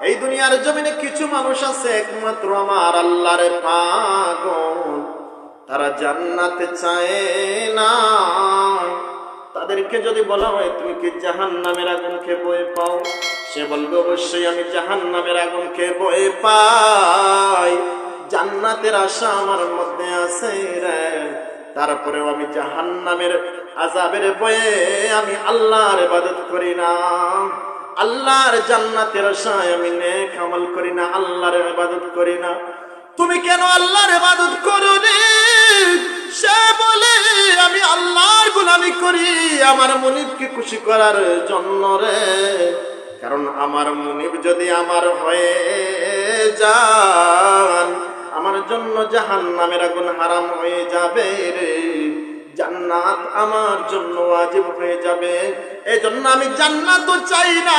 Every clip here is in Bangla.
এই দুনিয়ার জমিনে কিছু মানুষ আছে, একমাত্র আমার আল্লাহর পাগল। তারা জান্নাতে চায় না। তাদেরকে যদি বলা হয়, তুমি কি জাহান নামের আগুনকে বয়ে পাও? সে বলবে, অবশ্যই আমি জাহান নামের আগুনকে বয়ে পাই। জান্নাতের আশা আমার মধ্যে আছে রে। তারপরেও আমি জাহান নামের আজাবের বয়ে আমি আল্লাহর ইবাদত করি না। আল্লাহর জান্নাতের আশায় আমি নেক করি না, আল্লাহর ইবাদত করি না। তুমি কেন আল্লাহর ইবাদত করো রে সে বলে, আমি আল্লাহর গোলামি করি, আমার মনিবকে খুশি করার জন্য রে। কারণ আমার মনিব যদি আমার হয়ে যান, আমার জন্য জাহান নামের আগুন হারাম হয়ে যাবে রে। জান্নাত আমার জন্য ওয়াজিব হয়ে যাবে। এই জন্য আমি জান্নাতও চাই না,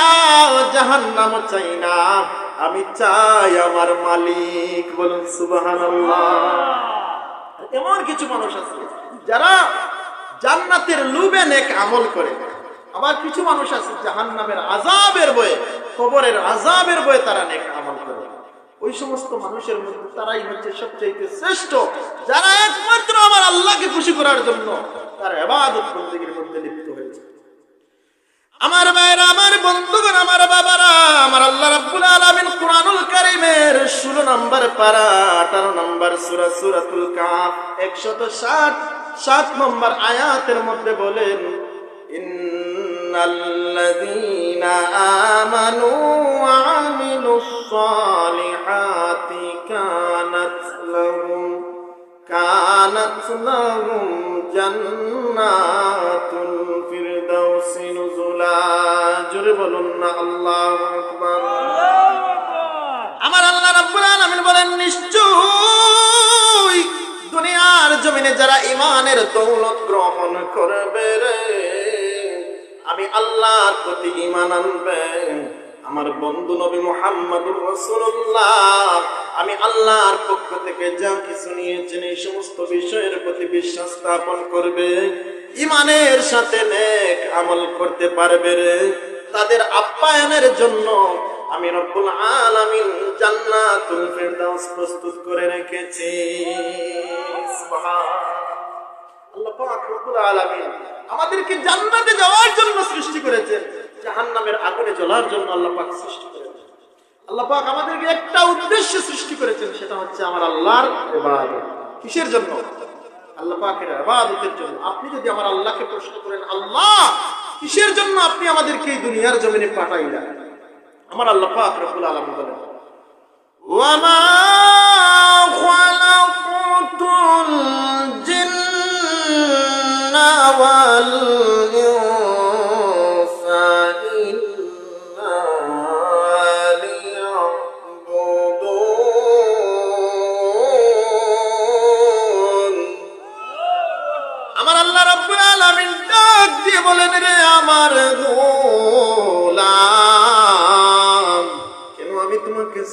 জাহান্নামও চাই না। আমি চাই আমার মালিক, বলুন সুবহানাল্লাহ। এমন কিছু মানুষ আছে, যারা জান্নাতের লুবে নেক আমল করে। আবার কিছু মানুষ আছে, জাহান্নামের আজাবের বয়ে, কবরের আজাবের বয়ে তারা নেক আমল করে। ওই সমস্ত মানুষের মধ্যে তারাই হচ্ছে সবচেয়ে শ্রেষ্ঠ, যারা একমাত্র আমার আল্লাহকে খুশি করার জন্য তার এবাদত বন্দীগীর মধ্যে লিপ্ত হয়েছে। আমার মায়েরা আমার বন্ধুগণ, আমার বাবারা, আমার আল্লাহ রাব্বুল আলামিন কুরআনুল কারীমের 16 নম্বর পারা 18 নম্বর সূরা সূরাতুল কাফ 160 7 নম্বর আয়াতের মধ্যে বলেন আমানু ওয়া আমিলুস সালিহাতি কানাত লাহুম كانت لهم جنات الفردوس نزلا জোরে বলুন না আল্লাহু আকবার আমার আল্লাহ রাব্বুল আলামিন বলেন নিশ্চয় দুনিয়ার জমিনে যারা ইমানের দৌলত গ্রহণ করবে রে আমি আল্লাহর প্রতি ইমান আনবে। আমার বন্ধু নবী মোহাম্মদুর রসুল্লাহ আমি আল্লাহর পক্ষ থেকে যা কিছু নিয়েছেন এই সমস্ত বিষয়ের প্রতি বিশ্বাস স্থাপন করবে। ইমানের সাথে নেক আমল করতে পারবে রে। তাদের আপ্যায়নের জন্য আমি রব্বুল আলামিন জান্নাতুল ফেরদাউস প্রস্তুত করে রেখেছি। সুবহান। আমাদেরকে জান্নাতে যাওয়ার জন্য সৃষ্টি করেছেন, জাহান্নামের আগুনে জ্বলার জন্য আল্লাহ পাক সৃষ্টি করেছেন। আল্লাহ পাক আমাদেরকে একটা উদ্দেশ্য সৃষ্টি করেছেন, সেটা হচ্ছে আমার আল্লাহর কিসের জন্য? আল্লাপাকের জন্য। আপনি যদি আমার আল্লাহকে প্রশ্ন করেন, আল্লাহ, কিসের জন্য আপনি আমাদেরকে এই দুনিয়ার জমিনে পাঠাইলেন? আমার আল্লাহ পাক বলেন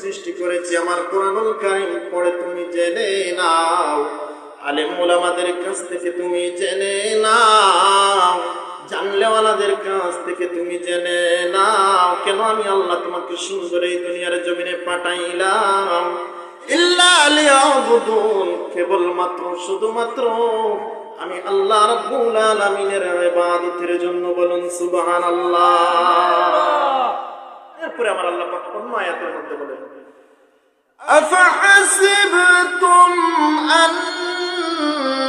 সৃষ্টি করেছি? আমার কোরআনুল কারীম পড়ে তুমি জেনে নাও। আলেম ওলামাদের কাছ থেকে তুমি জেনে নাও, জানলেওয়ালাদের কাছ থেকে তুমি জেনে নাও, কেন আমি আল্লাহ তোমাকে সুন্দর এই দুনিয়ার জমিনে পাঠাইলাম? কেবলমাত্র, শুধুমাত্র আমি আল্লাহ রব্বুল আলামিনের জন্য বলুন সুবহানাল্লাহ। এরপরে আমার আল্লাহ অন্য আয়াতের মধ্যে বলেন আন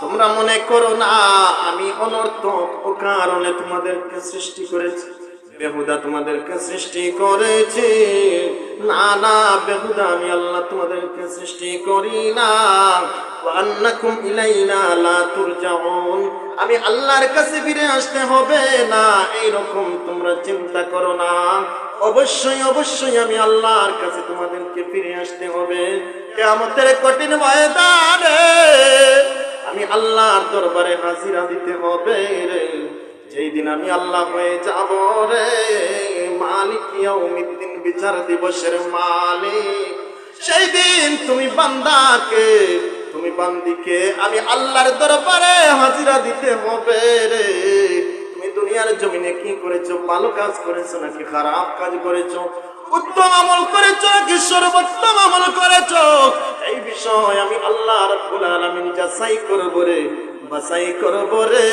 তোমরা মনে করো না, আমি অনর্থক ও কারণে তোমাদেরকে সৃষ্টি করেছি। বেহুদা তোমাদেরকে সৃষ্টি করেছি। না না, বেহুদা, আমি আল্লাহ তোমাদেরকে সৃষ্টি করি না। আমি আল্লাহর কাছে ফিরে আসতে হবে না, এইরকম তোমরা চিন্তা করো না। অবশ্যই অবশ্যই আমি আল্লাহর কাছে তোমাদেরকে ফিরে আসতে হবে। কেমতের কঠিন ময়দানে আমি আল্লাহর দরবারে হাজিরা দিতে হবে রে। যেই দিন আমি আল্লাহ হয়ে যাব রে, মালিক ইয়াউমিদ্দিন, বিচার দিবসের মালিক। সেই দিন তুমি বান্দাকে, তুমি বান্দিকে আমি আল্লাহর দরবারে হাজিরা দিতে হবে রে। তুমি দুনিয়ার জমিনে কি করেছ, ভালো কাজ করেছ নাকি খারাপ কাজ করেছ? উত্তম আমল করেছ নাকি সর্বোত্তম আমল করেছ? এই বিষয় আমি আল্লাহ রাব্বুল আলামিন যাচাই করব রে, বাছাই করব রে।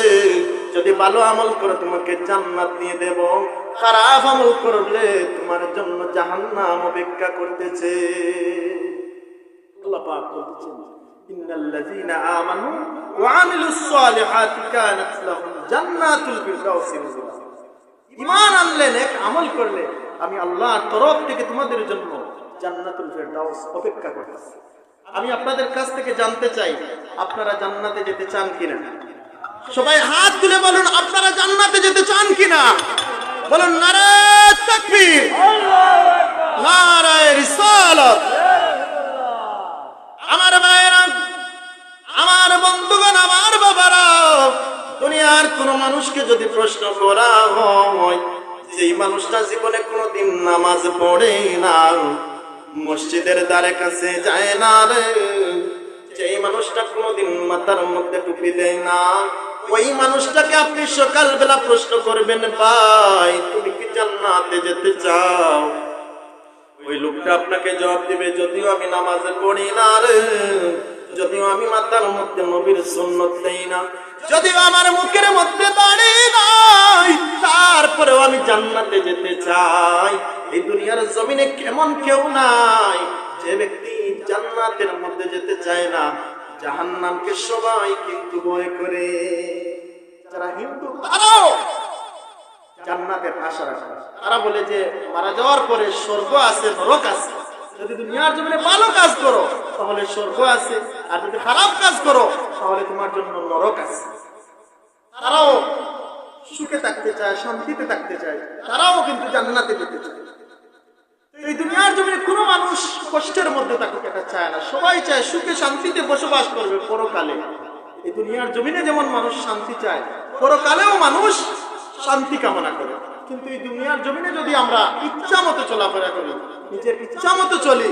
যদি ভালো আমল করে তোমাকে জান্নাত দিয়ে দেব, খারাপ আমল করলে তোমার জন্য জাহান্নাম অপেক্ষা করতেছে। আল্লাহ পাক বলতেছেন, ইন্নাল্লাযীনা আমানু ওয়া আমিলুস সালিহাতি কানাত লাহুম জান্নাতুল ফিরদাউসি নুজুলা। ঈমান আনলে নেক আমল করলে আমি আল্লাহর তরফ থেকে তোমাদের জন্য জান্নাতুল ফিরদাউস অপেক্ষা করতেছি। আমি আপনাদের কাছ থেকে জানতে চাই, আপনারা জান্নাতে যেতে চান কিনা? সবাই হাত তুলে বলুন, আপনারা জান্নাতে যেতে চান কিনা? বলুন, নারায় তাকবীর। নারায় রিসালাত। আমার মায়েরা আমার বন্ধুগণ, আমার বাবারা, দুনিয়ার কোন মানুষকে যদি প্রশ্ন করা যেই মানুষটা জীবনে কোনোদিন নামাজ পড়ে না মসজিদের দ্বারে কাছে যায় না রে। যেই মানুষটা কোনোদিন মাথার মধ্যে টুপি দেয় না, ওই মানুষটাকে আপনি সকালবেলা প্রশ্ন করবেন, ভাই, তুমি কি জান্নাতে যেতে চাও? ওই লোকটা আপনাকে জবাব দিবে, যদিও আমি নামাজে পড়ি না রে। যদিও আমি মাথার মধ্যে নবীর সুন্নত দেই না, যদিও আমার মুখের মধ্যে দাড়ি নাই, তারপরেও আমি জান্নাতে যেতে চাই। এই দুনিয়ার জমিনে কেমন কেউ নাই, যে ব্যক্তি জান্নাতের মধ্যে যেতে চায় না, জাহান্নামকে সবাই কিন্তু ভয় করে। যারা হিন্দু, তারাও জান্নাতের আশা রাখে। তারা বলে যে, মারা যাওয়ার পরে স্বর্গ আছে, নরক আছে। যদি দুনিয়ার জমিনে ভালো কাজ করো তাহলে স্বর্গ আছে। আর যদি খারাপ কাজ করো, তাহলে তোমার জন্য নরক আছে। তারাও সুখে থাকতে চায়, শান্তিতে থাকতে চায়, তারাও কিন্তু জান্নাতে যেতে চায়। এই দুনিয়ার জমিনে কোনো মানুষ কষ্টের মধ্যে থাকুক এটা চায় না। সবাই চায় সুখে, শান্তিতে বসবাস করবে পরকালে। এই দুনিয়ার জমিনে যেমন মানুষ শান্তি চায়, পরকালেও মানুষ শান্তি কামনা করে। কিন্তু এই দুনিয়ার জমিনে যদি আমরা ইচ্ছা মতো চলাফেরা করি, নিজের ইচ্ছা মতো চলি,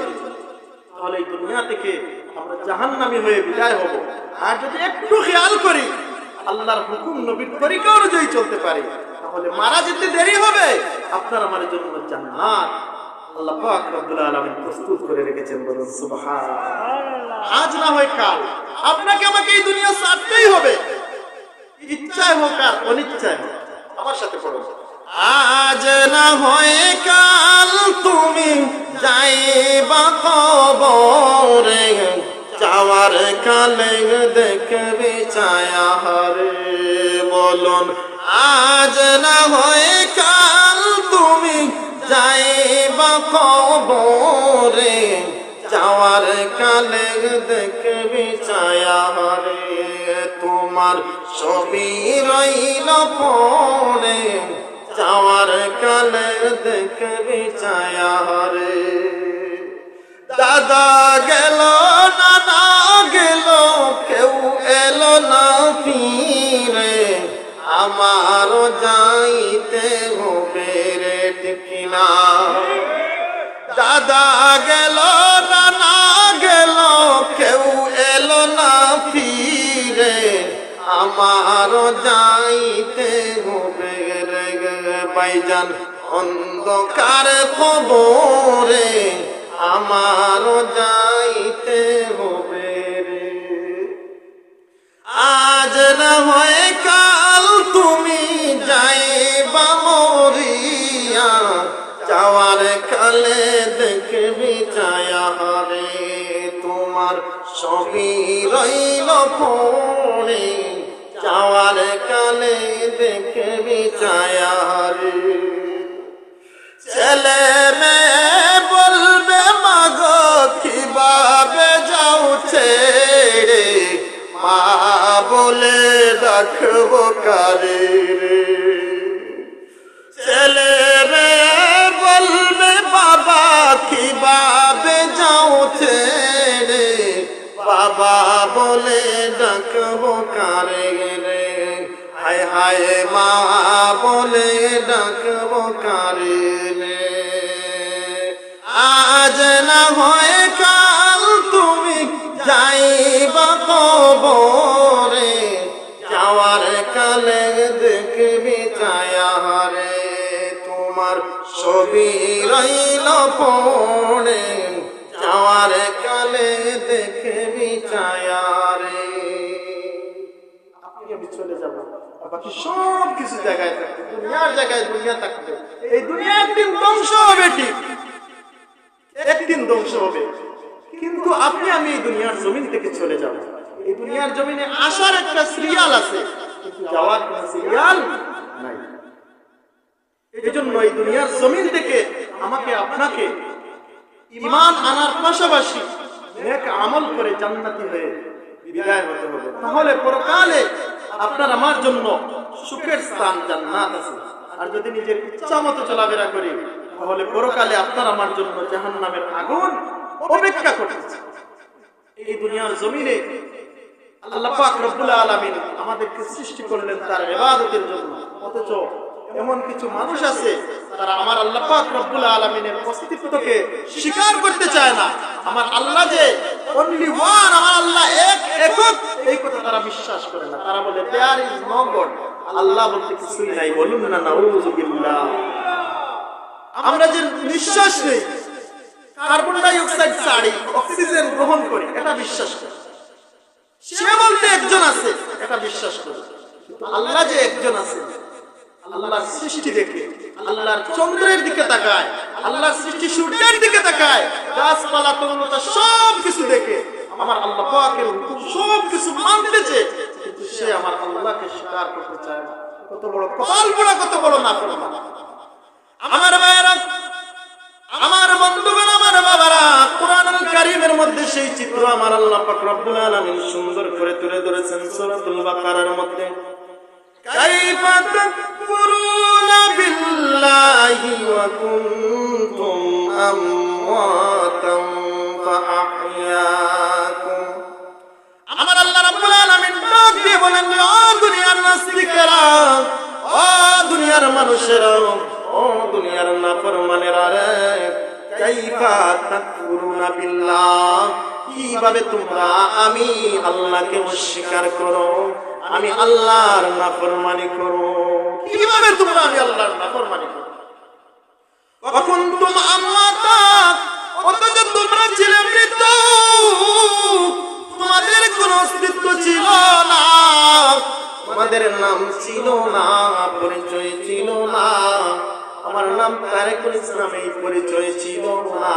তাহলে এই দুনিয়া থেকে আমরা জাহান্নামী হয়ে বিদায় হব। আর যদি একটু খেয়াল করি, আল্লাহর হুকুম নবীর তরিকা অনুযায়ী চলতে পারি, তাহলে মারা যেতে দেরি হবে। আপনার আমার জন্য জান্নাত। আল্লাহ প্রস্তুত করে রেখেছেন না হয় কাল। আপনাকে আমাকে এই দুনিয়া হবে। ইচ্ছায় হোক অনিচ্ছায় হোক। আমার সাথে পড়ুন। আজ না হয় কাল তুমি যাইবা কবরে। যাওয়ার কালে দেখবে ছায়া হরে বলুন, আজ না হয় কাল তুমি যাইবা কবরে। যাওয়ার কালে দেখবি ছায়া হরে তোমার ছবি রইল পড়ে। যাওয়ার কালে দেখবি ছায়া হরে। দাদা গেল, নানা গেল, কেউ এলো না ফিরে। আমার যাইতে হবে রে টিকিনা দাদা গেল, নানা গেল, কেউ এলো না ফিরে। আমারও যাইতে হবে রে বাইজান অন্ধকার খবরে আমার যাইতে হবে রে। আজ না হয় কাল তুমি যাইবা মরিয়া, যাওয়ার কালে দেখবি ছায়া হরে। তোমার ছবি রইল পড়ে যাওয়ার কালে দেখবি ছায়া হরে ছেলে মেয়ে বলবে, মাগো, কীভাবে যাও ছেড়ে? মা বলে ডাকবো কারে ছেলে মেয়ে বলবে, বাবা, কীভাবে যাও ছেড়ে? বাবা বলে ডাকবো কারে রে? হায় হায় মা বলে ডাকবো কারে রে? আজ না হয় কাল তুমি যাইবা কবরে, যাওয়ার কালে দেখবি চায়ারে তোমার ছবি রইল পড়ে যাওয়ার কালে দেখবি বাকি সব কিছু জায়গায় থাকবে, দুনিয়ার জায়গায় দুনিয়া থাকবে। এই দুনিয়া একদিন ধ্বংস হবে ঠিক। একদিন ধ্বংস হবে। কিন্তু আপনি, আমি এই দুনিয়ার জমিন থেকে চলে যাব। এই দুনিয়ার জমিনে আসার একটা সিরিয়াল আছে। যাওয়ার কোনো সিরিয়াল নাই। এই জন্য এই দুনিয়ার জমিন থেকে আমাকে, আপনাকে ইমান আনার পাশাপাশি নেক আমল করে জান্নাতি হয়ে বিদায় হতে হবে। তাহলে পরকালে আপনার আমার জন্য সুখের স্থান জান্নাত আছে। আর যদি নিজের ইচ্ছা মতো চলাফেরা করি, তাহলে পরকালে আপনার আমার জন্য জাহান্নামের আগুন অপেক্ষা করতেছে। এই দুনিয়ার জমিনে আল্লাহ পাক রব্বুল আলামিন আমাদেরকে সৃষ্টি করলেন তার ইবাদতের জন্য। অথচ এমন কিছু মানুষ আছে, তারা আমার আল্লাহ পাক রব্বুল আলামিনের অস্তিত্বকে স্বীকার করতে চায় না। আমার আল্লাহ যে অনলি ওয়ান আমার আল্লাহ এক, একক, এই কথা তারা বিশ্বাস করে না। তারা বলে there is no God Allah বলতে কিছুই নাই। বলুন না নাউযুবিল্লাহ আমরা যে নিঃশ্বাস নেই, কার্বন ডাই অক্সাইড ছাড়ি, অক্সিজেন গ্রহণ করি, এটা বিশ্বাস করি। সে বলতে একজন আছে, এটা বিশ্বাস করি। আল্লাহ যে একজন আছে আল্লাহর সৃষ্টি দেখে, আল্লাহর চন্দ্রের দিকে তাকায়, আল্লাহর সৃষ্টি সূর্যের দিকে তাকায়, গাছপালা, তরুণতা সব কিছু দেখে, আমার আল্লাহ পাকের হুকুম সব কিছু মানতেছে কিন্তু সে আমার আল্লাহকে স্বীকার করতে চায় না। কত বড় কল্পনা, কত বড় না আমার মায়েরা আমার বন্ধুগণ, আমার বাবারা, কোরআনুল কারীমের মধ্যে সেই চিত্র আমার আল্লাহ পাক রব্বুল আলামিন সুন্দর করে তুলে ধরেছেন সূরাতুল বাকারার মধ্যে। তাকফুরুনা বিল্লাহি ওয়া কুনতুম আমওয়াতাম ফাআহইয়াকুম আমার আল্লাহ রাব্বুল আলামিন ডাক দিয়ে বলেন, ও দুনিয়ার নাস্তিকেরা, ও দুনিয়ার মানুষেরা, ও দুনিয়ার নাফরমানেরা রে, কাইফা তাকফুরুনা বিল্লাহ? কীভাবে তোমরা আমি আল্লাহকে অস্বীকার করো? আমি আল্লাহর নাফরমানি করো কীভাবে তোমরা আমি আল্লাহর নাফরমানি করো কখন তুম আমাতা অথচ তোমরা ছিলে মৃত, তোমাদের কোনো অস্তিত্ব ছিল না। তোমাদের নাম ছিল না, পরিচয় ছিল না। আমার নাম তারেকুল ইসলাম পরিচয় ছিল না।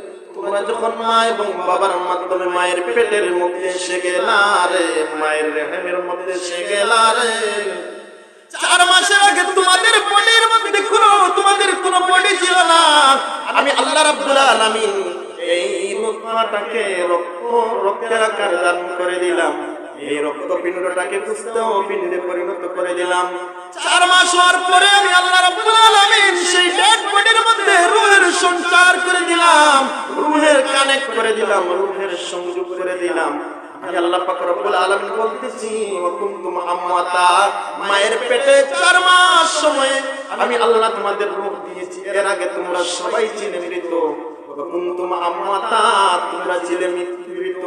তোমরা যখন মা এবং বাবার মাধ্যমে মায়ের পেটের মধ্যে এসে গেলা রে, মায়ের রেহেমের মধ্যে এসে গেলা রে। চার মাসের আগে তোমাদের বডির মধ্যে কোনো, তোমাদের কোনো বডি ছিল না। আমি আল্লাহ রাব্বুল আলামিন এই মুখটাকে রক্ত, রক্তের আকার দান করে দিলাম। এই রক্তপিণ্ডটাকে কুস্তেও পিণ্ডে পরিণত করে দিলাম। চার মাস হওয়ার পরে আমি আল্লাহ রাব্বুল আলামিন সেই ডেড বডির মধ্যে রূহের সঞ্চার করে দিলাম রূহের কানেক্ট করে দিলাম, রূহের সংযোগ করে দিলাম। আমি আল্লাহ মায়ের তোমাদের দিয়েছি। এর আগে তোমরা সবাই মৃত। তোমরা মৃত।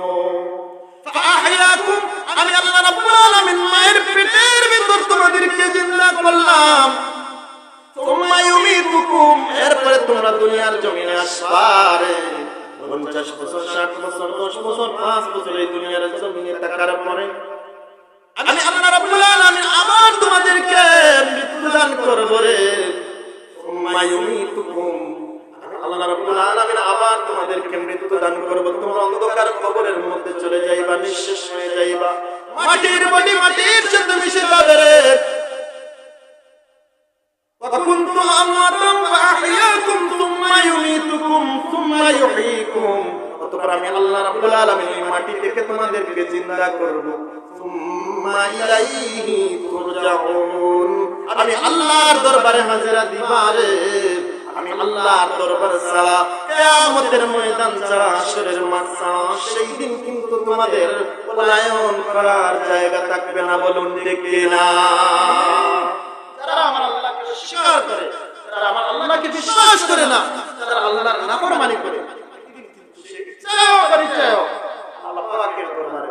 আমি আল্লাহ মায়ের পেটের ভিতর তোমাদেরকে জিন্দা করলাম। ইউমিতুকুম, এরপরে তোমরা দুনিয়ার জমিনে আসবারে। পঞ্চাশ বছর, ষাট বছর, দশ বছর, পাঁচ বছর এই দুনিয়ার জমিনে থাকার পরে আমি আল্লাহ রাব্বুল আলামিন আবার তোমাদেরকে মৃত্যু দান করব রে। তোমরা ইউমিতুকুম। আল্লাহ রাব্বুল আলামিন আবার তোমাদেরকে মৃত্যু দান করব। তোমরা অন্ধকার কবরের মধ্যে চলে যাইবা, নিঃশেষ হয়ে যাইবা। মাটির বডি মাটির সাথে মিশে যাবে রে। তোমাদেরকে করব। আমি আল্লাহর দরবারে হাজিরা দিবারে আমি আল্লাহর দরবার ছাড়া কিয়ামতের ময়দান ছাড়া হাশরের মাঠ সেই দিন কিন্তু তোমাদের পলায়ন করার জায়গা থাকবে না বলুন দেখে না? যারা আমার আল্লাহকে স্বীকার করে, যারা আমার আল্লাহকে বিশ্বাস করে না, যারা আল্লাহর নাফরমানি করে চাও করি চাও আল্লাহ পাকের দরবারে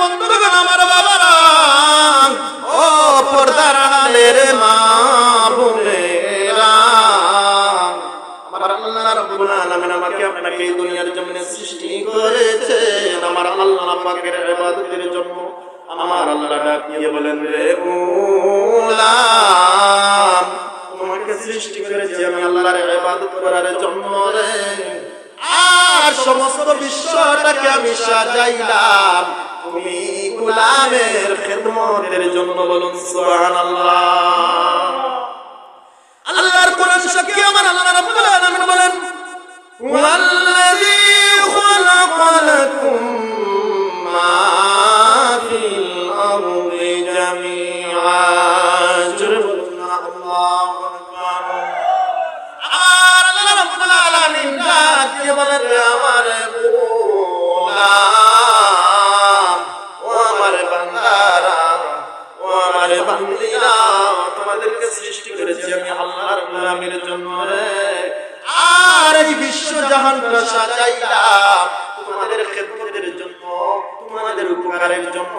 বন্ধুগণ আমার বাবারা, ও পর্দার আলের মা বোনেরা, আমার আল্লাহ রাব্বুল আলামিন আমাকে আপনাকে এই দুনিয়ার জমিনে সৃষ্টি করেছেন। আমার আল্লাহ পাকের ইবাদতের জন্য আমার আল্লাহ ডাক বলেন রে গোলাম তোমাকে সৃষ্টি করেছি আমি আল্লাহর ইবাদত করার জন্য রে। আর সমস্ত বিশ্বটাকে আমি সাজাইলাম। তুমি গোলামের খেদমতের জন্য বলুন সুবহানাল্লাহ। আল্লাহর কোরআন সাক্ষী আমার আল্লাহ রাব্বুল আলামিন বলেন, ওয়াল্লাযী খালাকা লাকুম মা ফিল আরদি জামিআ। না আল্লাহু আমার সৃষ্টি আমি আল্লাহর গোলামের জন্য আর এই বিশ্ব জাহানটা সাজাইলাম। তোমাদের খেদমতের জন্য, তোমাদের উপকারের জন্য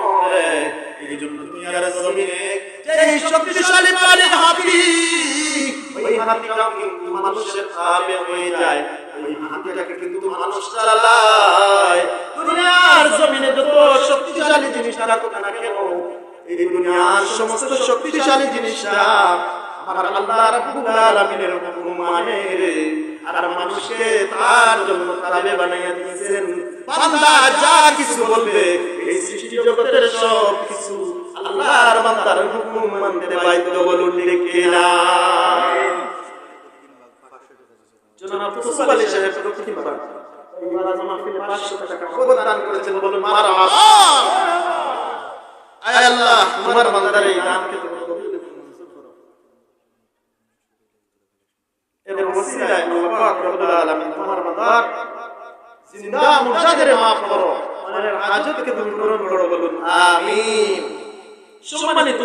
এই জন্য দুনিয়ার জমিনে যেই শক্তিশালী প্রাণীর হাতি ওই হাতিটাও কিন্তু মানুষের খাবে হয়ে যায়। ওই হাতিটাকে কিন্তু মানুষ চালায়। দুনিয়ার জমিনে যত শক্তিশালী জিনিস থাকুক না কেন, এই দুনিয়ার সমস্ত শক্তিশালী জিনিসটা আমার আল্লাহ রাব্বুল আলামিনের হুকুম মানে রে আর মানুষকে তার জন্য তাবে বানাইয়া দিয়েছেন। বান্দা যা কিছু বলবে, এই সৃষ্টি জগতের সব কিছু আল্লাহর বান্দার হুকুম মানতে বাধ্য বলুন ঠিক না জনাব তুসুব আলী সাহেব পাড়া এই ওয়াজ মাহফিলে 500 টাকা অবদান করেছেন বলুন মারহাবা আয় আল্লাহ, তোমার বান্দার এই দানকে তুমি কবুল করে মঞ্জুর করো ওসিলায় আল্লাহ রব্বুল আলামিন তোমার বান্দার জিন্দা মাফ করো হাজতকে করো বলুন, আমিন। সম্মানিত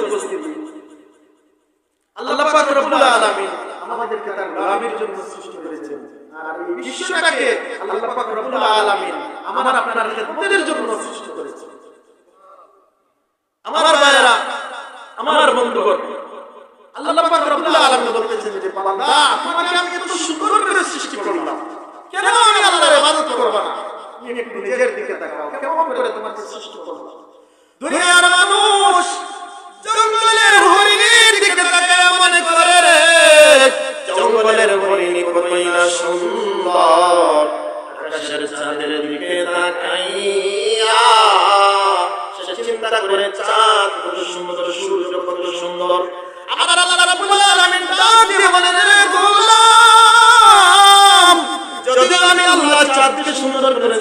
আল্লাহ পাক রব্বুল আলামিন আমাদেরকে তার গোলামির জন্য সৃষ্টি করেছেন। আর এই বিশ্বটাকে আল্লাহ পাক রব্বুল আলামিন আমার আপনার খেদমতের জন্য সৃষ্টি করেছেন। আমার ভাইয়েরা, আমার বন্ধুগণ আল্লাহ পাক রব্বুল আলামিন বলতেছেন যে, বান্দা, তোমাকে আমি এত সুন্দর করে সৃষ্টি করলাম। কেন আমি আল্লাহর ইবাদত করব না? তুমি একটু নিজের দিকে তাকাও, কেমন করে তোমাকে সৃষ্টি করলাম? দুনিয়ার মানুষ জঙ্গলের হরিণীর দিকে তাকায় আমি আল্লাহ চাঁদকে সুন্দর করে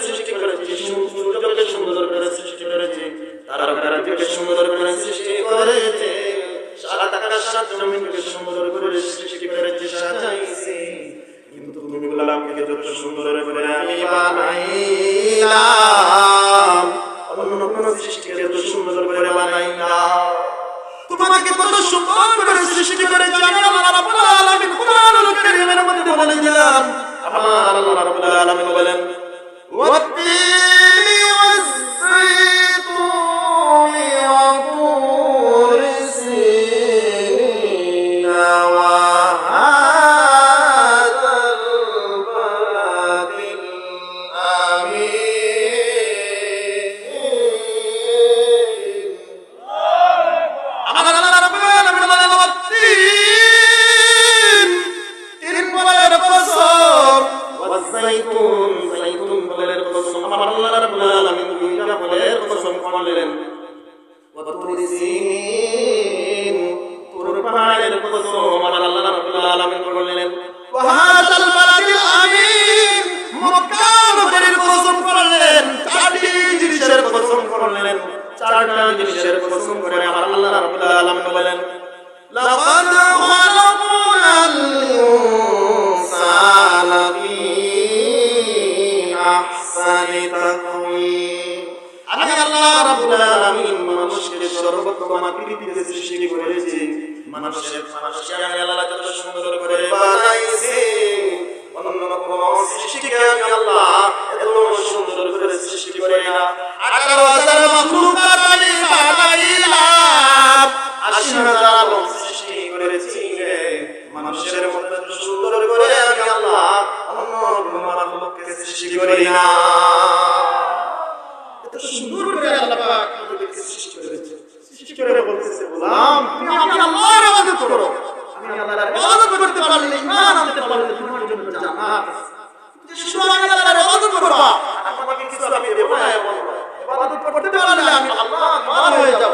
মানুষের মধ্যে সুন্দর করে আমি আল্লাহ মানবকে সৃষ্টি করি না। এত সুন্দর করে আল্লাহ পাক আমাদেরকে সৃষ্টি করেছে। সৃষ্টি করে বলতেছে, গোলাম, তুমি আমি আল্লাহর ইবাদত করো। আমি আল্লাহর ইবাদত করতে পারলে ঈমান আনতে পারলে তোমার জন্য জান্নাত যে শুধু আমি আল্লাহর ইবাদত আমি আল্লাহ হয়ে যাব।